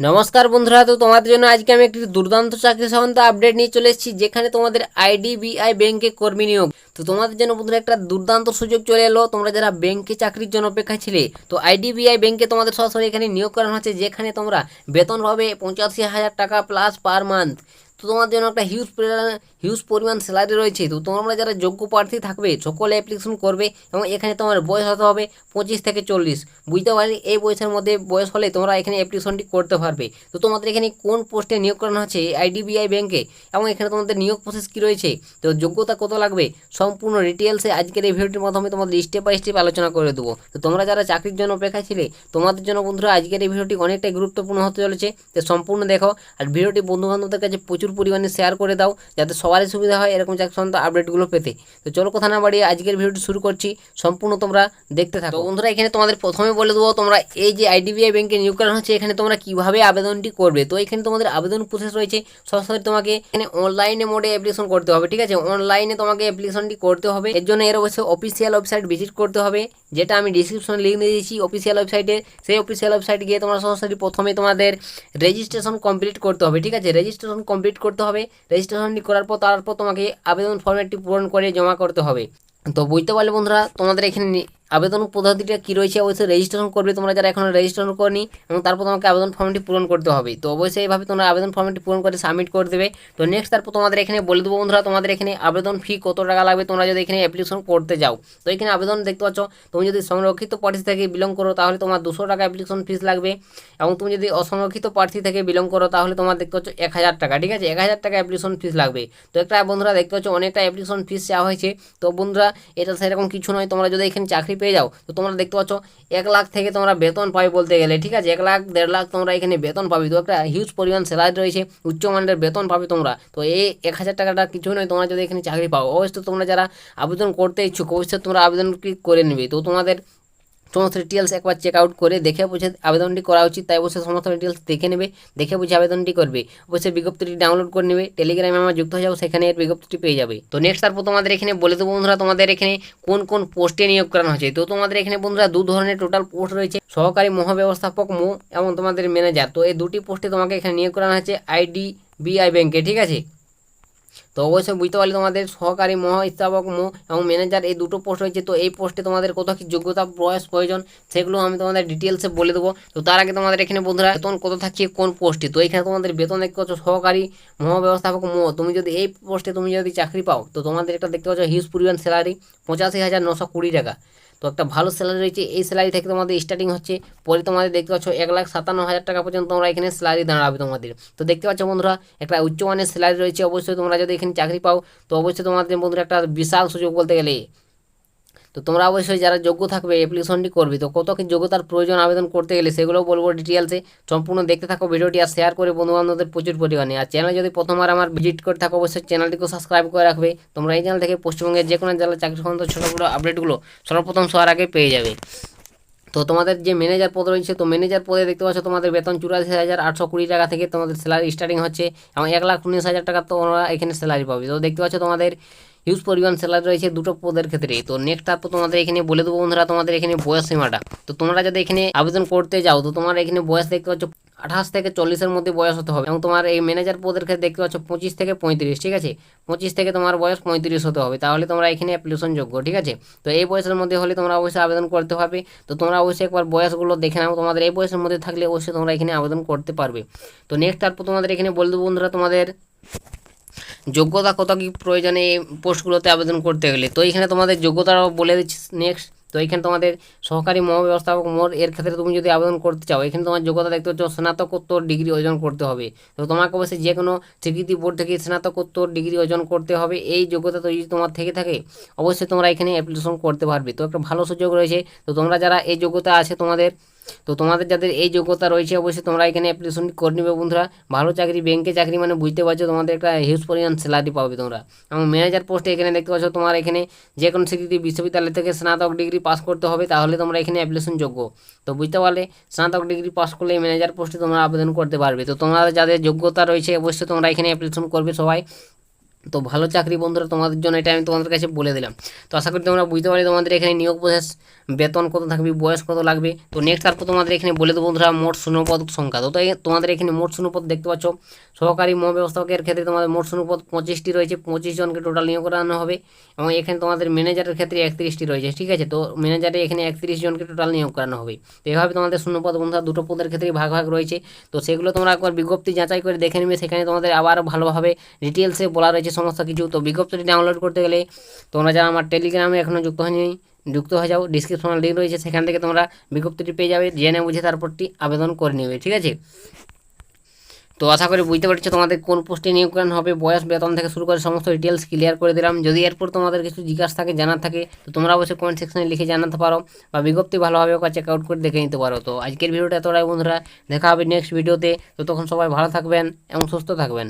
নমস্কার বন্ধুরা, তো তোমাদের জন্য আজকে আমি একটি দুর্দান্ত চাকরি সংক্রান্ত আপডেট নিয়ে চলে এসেছি, যেখানে তোমাদের আইডিবিআই ব্যাংকে কর্মী নিয়োগ। তো তোমাদের জন্য বন্ধুরা একটা দুর্দান্ত সুযোগ চলে এলো, তোমরা যারা ব্যাংকে চাকরির জন্য অপেক্ষায় ছিলে, তো আইডিবিআই ব্যাংকে তোমাদের সরাসরি এখানে নিয়োগ করানো হচ্ছে, যেখানে তোমরা বেতন পাবে পঁচাশি হাজার টাকা প্লাস পার মান্থ তো তোমার জন্য একটা হিউজ হিউজ পরিমাণ স্যালারি রয়েছে। তো তোমরা যারা যোগ্য প্রার্থী থাকবে, সকলে অ্যাপ্লিকেশন করবে এবং এখানে তোমার বয়স হতে হবে পঁচিশ থেকে চল্লিশ। বুঝতে পারলে এই বয়সের মধ্যে বয়স হলে তোমরা এখানে অ্যাপ্লিকেশনটি করতে পারবে। তো তোমাদের এখানে কোন পোস্টে নিয়োগ করানো হচ্ছে আইডিবিআই ব্যাংকে এবং এখানে তোমাদের নিয়োগ প্রসেস কী রয়েছে? তো যোগ্যতা কত লাগবে? সম্পূর্ণ ডিটেলসে আজকের এই ভিডিওটির মাধ্যমে তোমাদের স্টেপ বাই স্টেপ আলোচনা করে দেবো। তো তোমরা যারা চাকরির জন্য অপেক্ষায় ছিলে, তোমাদের জন্য বন্ধুরা আজকের এই ভিডিওটি অনেকটাই গুরুত্বপূর্ণ হতে চলেছে। তো সম্পূর্ণ দেখো। আর ভিডিওটি বন্ধু বান্ধবদের কাছে প্রচুর পরিমাণে শেয়ার করে দাও, যাতে সবারই সুবিধা হয় এরকম চাকরি সংক্রান্ত আপডেটগুলো পেতে। তো চলো কথা না বাড়িয়ে আজকের ভিডিওটি শুরু করছি। সম্পূর্ণ তোমরা দেখতে থাকো। বন্ধুরা, এখানে তোমাদের প্রথমে বলে দেবো, তোমরা এই যে আইডিবিআই ব্যাংকে নিয়োগ করানো হচ্ছে, এখানে তোমরা কীভাবে আবেদনটি করবে? তো এখানে তোমাদের আবেদন প্রসেস রয়েছে। সরাসরি তোমাকে এখানে অনলাইনে মোডে অ্যাপ্লিকেশন করতে হবে, ঠিক আছে? অনলাইনে তোমাকে অ্যাপ্লিকেশনটি করতে হবে। এর জন্য এর অবশ্যই অফিসিয়াল ওয়েবসাইট ভিজিট করতে হবে। যেটা আমি ডিসক্রিপশনে লিঙ্ক দিয়ে দিয়েছি অফিসিয়াল ওয়েবসাইটে সেই অফিসিয়াল ওয়েবসাইট গিয়ে তোমরা সরাসরি প্রথমে তোমাদের রেজিস্ট্রেশন কমপ্লিট করতে হবে, ঠিক আছে? রেজিস্ট্রেশন কমপ্লিট করতে হবে। রেজিস্ট্রেশনটি করার পর তারপর তোমাকে আবেদন ফর্মেটটি পূরণ করে জমা করতে হবে। তো বুঝতে পারলে বন্ধুরা, তোমাদের এখানে আবেদন পদ্ধতিটা কী রয়েছে, অবশ্যই রেজিস্ট্রেশন করবে তোমরা যারা এখনও রেজিস্ট্রেশন করনি এবং তারপর তোমাকে আবেদন ফর্মটি পূরণ করতে হবে। তো অবশ্যই এইভাবে তোমরা আবেদন ফর্মটি পূরণ করে সাবমিট করে দেবে। তো নেক্সট তারপর তোমাদের এখানে বলে দেবো বন্ধুরা, তোমাদের এখানে আবেদন ফি কত টাকা লাগবে, তোমরা যদি এখানে অ্যাপ্লিকেশন করতে যাও। তো এখানে আবেদন দেখতে পাচ্ছ, তুমি যদি সংরক্ষিত প্রার্থী থেকে বিলং করো, তাহলে তোমার দুশো টাকা অ্যাপ্লিকেশন ফিস লাগবে। এবং তুমি যদি অসংরক্ষিত প্রার্থী থেকে বিলং করো, তাহলে তোমার দেখতে পাচ্ছ এক হাজার টাকা, ঠিক আছে? এক হাজার টাকা অ্যাপ্লিকেশন ফিস লাগবে। তো একটা বন্ধুরা দেখতে পাচ্ছ, অনেকটা অ্যাপ্লিকেশন ফিস চাওয়া হয়েছে। তো বন্ধুরা, এটা সেরকম কিছু নয়, তোমরা যদি এখানে চাকরি পেয়ে যাও। তো তোমরা দেখতে পাচ্ছ, এক লাখ থেকে তোমরা বেতন পাবে বলতে গেলে, ঠিক আছে? এক লাখ, দেড় লাখ তোমরা এখানে বেতন পাবে। তো একটা হিউজ পরিমাণ স্যালারি রয়েছে উচ্চমানের বেতন পাবে তোমরা। তো এই এক হাজার টাকাটা কিছু নয়, তোমরা যদি এখানে চাকরি পাও। অবশ্যই তোমরা যারা আবেদন করতে ইচ্ছুক, অবশ্যই তোমরা আবেদন করে নেবে। তো তোমাদের সমস্ত ডিটেলস একবার চেক আউট করে দেখে বুঝে আবেদনটি করা উচিত। তাই অবশ্যই সমস্ত ডিটেলস দেখে নেবে, দেখে বুঝে আবেদনটি করবে। অবশ্যই বিজ্ঞপ্তিটি ডাউনলোড করে নেবে টেলিগ্রামে আমার যুক্ত হয়ে যাও সেখানে এর বিজ্ঞপ্তিটি পেয়ে যাবে। তো নেক্সট তারপর তোমাদের এখানে বলে দেবো বন্ধুরা, তোমাদের এখানে কোন কোন পোস্টে নিয়োগ করানো হয়েছে? তো তোমাদের এখানে বন্ধুরা দু ধরনের টোটাল পোস্ট রয়েছে, সহকারী মহাব্যবস্থাপক মো এবং তোমাদের ম্যানেজার তো এই দুটি পোস্টে তোমাকে এখানে নিয়োগ করানো হয়েছে আইডি বিআই ব্যাংকে ঠিক আছে? তো অবশ্যই বুঝতে পারলে তোমাদের সহকারী মহাস্থাপক মো এবং ম্যানেজার এই দুটো পোস্ট রয়েছে। তো এই পোস্টে তোমাদের কত কি যোগ্যতা, বয়স, প্রয়োজন সেগুলো আমি তোমাদের ডিটেলসে বলে দেবো। তো তার আগে তোমাদের এখানে বন্ধুরা বেতন কত থাকছে, কোন পোস্টে তো এখানে তোমাদের বেতন দেখতে পাচ্ছ সহকারী মহাব্যবস্থাপক মো। তুমি যদি এই পোস্টে তুমি যদি চাকরি পাও, তো তোমাদের এটা দেখতে পাচ্ছ হিউজ পরিমাণ স্যালারি পঁচাশি হাজার নশো কুড়ি টাকা। তো একটা ভালো স্যালারি রয়েছে। এই স্যালারি থেকে তোমাদের স্টার্টিং হচ্ছে, পরে তোমাদের দেখতে পাচ্ছ এক লাখ সাতান্ন হাজার টাকা পর্যন্ত তোমরা এখানে স্যালারি দাঁড়াবে তোমাদের। তো দেখতে পাচ্ছ বন্ধুরা, একটা উচ্চমানের স্যালারি রয়েছে। অবশ্যই তোমরা যদি এখানে চাকরি পাও, তো অবশ্যই তোমাদের বন্ধুরা একটা বিশাল সুযোগ বলতে গেলে তো তোমরা অবশ্যই যারা যোগ্য থাকবে অ্যাপ্লিকেশনটি করবে, তো কত কি যোগ্যতার প্রয়োজন আবেদন করতে গেলে সেগুলোও বলব ডিটেলসে সম্পূর্ণ দেখতে থাকো, ভিডিওটি আর শেয়ার করে বন্ধু বান্ধবদের প্রচুর পরিমাণে। আর চ্যানেল যদি প্রথমবার আমার ভিজিট করে থাকো, অবশ্যই চ্যানেলটিকে সাবস্ক্রাইব করে রাখবে। তোমরা এই চ্যানেল থেকে পশ্চিমবঙ্গের যে কোনো জেলার চাকরি সংক্রান্ত ছোটো বড়ো আপডেটগুলো সর্বপ্রথম সবার আগে পেয়ে যাবে। তো তোমাদের যে ম্যানেজার পদ রয়েছে, তো ম্যানেজার পদে দেখতে পাচ্ছ তোমাদের বেতন চুরাশি হাজার আটশো কুড়ি টাকা থেকে তোমাদের স্যালারি স্টার্টিং হচ্ছে। এবং এক লাখ উনিশ হাজার টাকা তোমরা এখানে স্যালারি পাবে। তো দেখতে পাচ্ছ তোমাদের হিউজ পরিমাণ স্যালারি রয়েছে দুটো পদের ক্ষেত্রে। তো নেক্সট তারপর তোমাদের এখানে বলে দেবো বন্ধুরা, তোমাদের এখানে বয়স সীমাটা। তো তোমরা যদি এখানে আবেদন করতে যাও, তো তোমার এখানে বয়স দেখতে পাচ্ছ আঠাশ থেকে চল্লিশের মধ্যে বয়স হতে হবে। এবং তোমার এই ম্যানেজার পদের ক্ষেত্রে দেখতে পাচ্ছ পঁচিশ থেকে পঁয়ত্রিশ, ঠিক আছে? পঁচিশ থেকে তোমার বয়স পঁয়ত্রিশ হতে হবে। তাহলে তোমরা এখানে অ্যাপ্লিকেশন যোগ্য, ঠিক আছে? তো এই বয়সের মধ্যে হলে তোমরা অবশ্যই আবেদন করতে হবে তো তোমরা অবশ্যই একবার বয়সগুলো দেখে নাও। তোমাদের এই বয়সের মধ্যে থাকলে অবশ্যই তোমরা এখানে আবেদন করতে পারবে। তো নেক্সট তারপর তোমাদের এখানে বলে দেবো বন্ধুরা, তোমাদের যোগ্যতা কত কি প্রয়োজনে এই পোস্টগুলোতে আবেদন করতে গেলে? তো এখানে তোমাদের যোগ্যতাও বলে দিচ্ছি নেক্সট তো এখানে তোমাদের সহকারী মহাব্যবস্থাপক মোর, এর ক্ষেত্রে তুমি যদি আবেদন করতে চাও, এখানে তোমার যোগ্যতা দেখতে পাচ্ছ স্নাতকোত্তর ডিগ্রি অর্জন করতে হবে। তো তোমাকে অবশ্যই যে কোনো স্বীকৃতি বোর্ড থেকে স্নাতকোত্তর ডিগ্রি অর্জন করতে হবে। এই যোগ্যতা তো যদি তোমার থেকে থাকে, অবশ্যই তোমরা এখানে অ্যাপ্লিকেশন করতে পারবে। তো একটা ভালো সুযোগ রয়েছে। তো তোমরা যারা এই যোগ্যতা আছে তোমাদের তো তোমাদের যাদের এই যোগ্যতা রয়েছে, অবশ্যই তোমরা এখানে অ্যাপ্লিকেশন করে নেবে বন্ধুরা। ভালো চাকরি ব্যাংকে চাকরি মানে বুঝতে পারছ তোমাদের একটা হিউজ পরিমাণ স্যালারি পাবে তোমরা। এবং ম্যানেজার পোস্টে এখানে দেখতে পাচ্ছ তোমার এখানে যে কোনো স্বীকৃতি বিশ্ববিদ্যালয় থেকে স্নাতক ডিগ্রি পাস করতে হবে, তাহলে তোমরা এখানে অ্যাপ্লিকেশন যোগ্য। তো বুঝতে পারলে, স্নাতক ডিগ্রি পাস করলে ম্যানেজার পোস্টে তোমরা আবেদন করতে পারবে। তো তোমরা যাদের যোগ্যতা রয়েছে, অবশ্যই তোমরা এখানে অ্যাপ্লিকেশন করবে সবাই। তো ভালো চাকরি বন্ধুরা তোমাদের জন্য এটা আমি তোমাদের কাছে বলে দিলাম। তো আশা করি তোমরা বুঝতে পারি তোমাদের এখানে নিয়োগ প্রসেস বেতন কত থাকবে, বয়স কত লাগবে। তো নেক্সট তারপর তোমাদের এখানে বলে দেবো বন্ধুরা মোট শূন্যপদ সংখ্যা। তো তোমাদের এখানে মোট শূন্যপদ দেখতে পাচ্ছ। সহকারী মহাব্যবস্থাপকের ক্ষেত্রে তোমাদের মোট শূন্যপদ পঁচিশটি রয়েছে। পঁচিশ জনকে টোটাল নিয়োগ করানো হবে এবং এখানে তোমাদের ম্যানেজারের ক্ষেত্রে একত্রিশটি রয়েছে, ঠিক আছে? তো ম্যানেজারে এখানে একত্রিশ জনকে টোটাল নিয়োগ করানো হবে। তো এভাবে তোমাদের শূন্যপদ বন্ধুরা দুটো পদের ক্ষেত্রে ভাগ ভাগ রয়েছে। তো সেগুলো তোমরা একবার বিজ্ঞপ্তি যাচাই করে দেখে নেবে। সেখানে তোমাদের আবার ভালোভাবে ডিটেলসে বলা রয়েছে। সমস্ত কিছু। তো বিজ্ঞপ্তিটি ডাউনলোড করতে গেলে তোমরা যারা আমার টেলিগ্রামে এখনও যুক্ত হয়নি, যুক্ত হয়ে যাও। ডিসক্রিপশনাল লিঙ্ক রয়েছে, সেখান থেকে তোমরা বিজ্ঞপ্তিটি পেয়ে যাবে। জেনে বুঝে তারপরটি আবেদন করে নেবে, ঠিক আছে? তো আশা করি বুঝতে পারছ তোমাদের কোন পোস্টে নিয়োগ হবে, বয়স, বেতন থেকে শুরু করে সমস্ত ডিটেলস ক্লিয়ার করে দিলাম। যদি এরপর তোমাদের কিছু জিজ্ঞাসা থাকে, জানার থাকে, তো তোমরা অবশ্যই কমেন্ট সেকশনে লিখে জানাতে পারো বা বিজ্ঞপ্তি ভালোভাবে চেক আউট করে দেখে নিতে পারো। তো আজকের ভিডিওটা এতটাই বন্ধুরা, দেখা হবে নেক্সট ভিডিওতে তো। তখন সবাই ভালো থাকবেন এবং সুস্থ থাকবেন।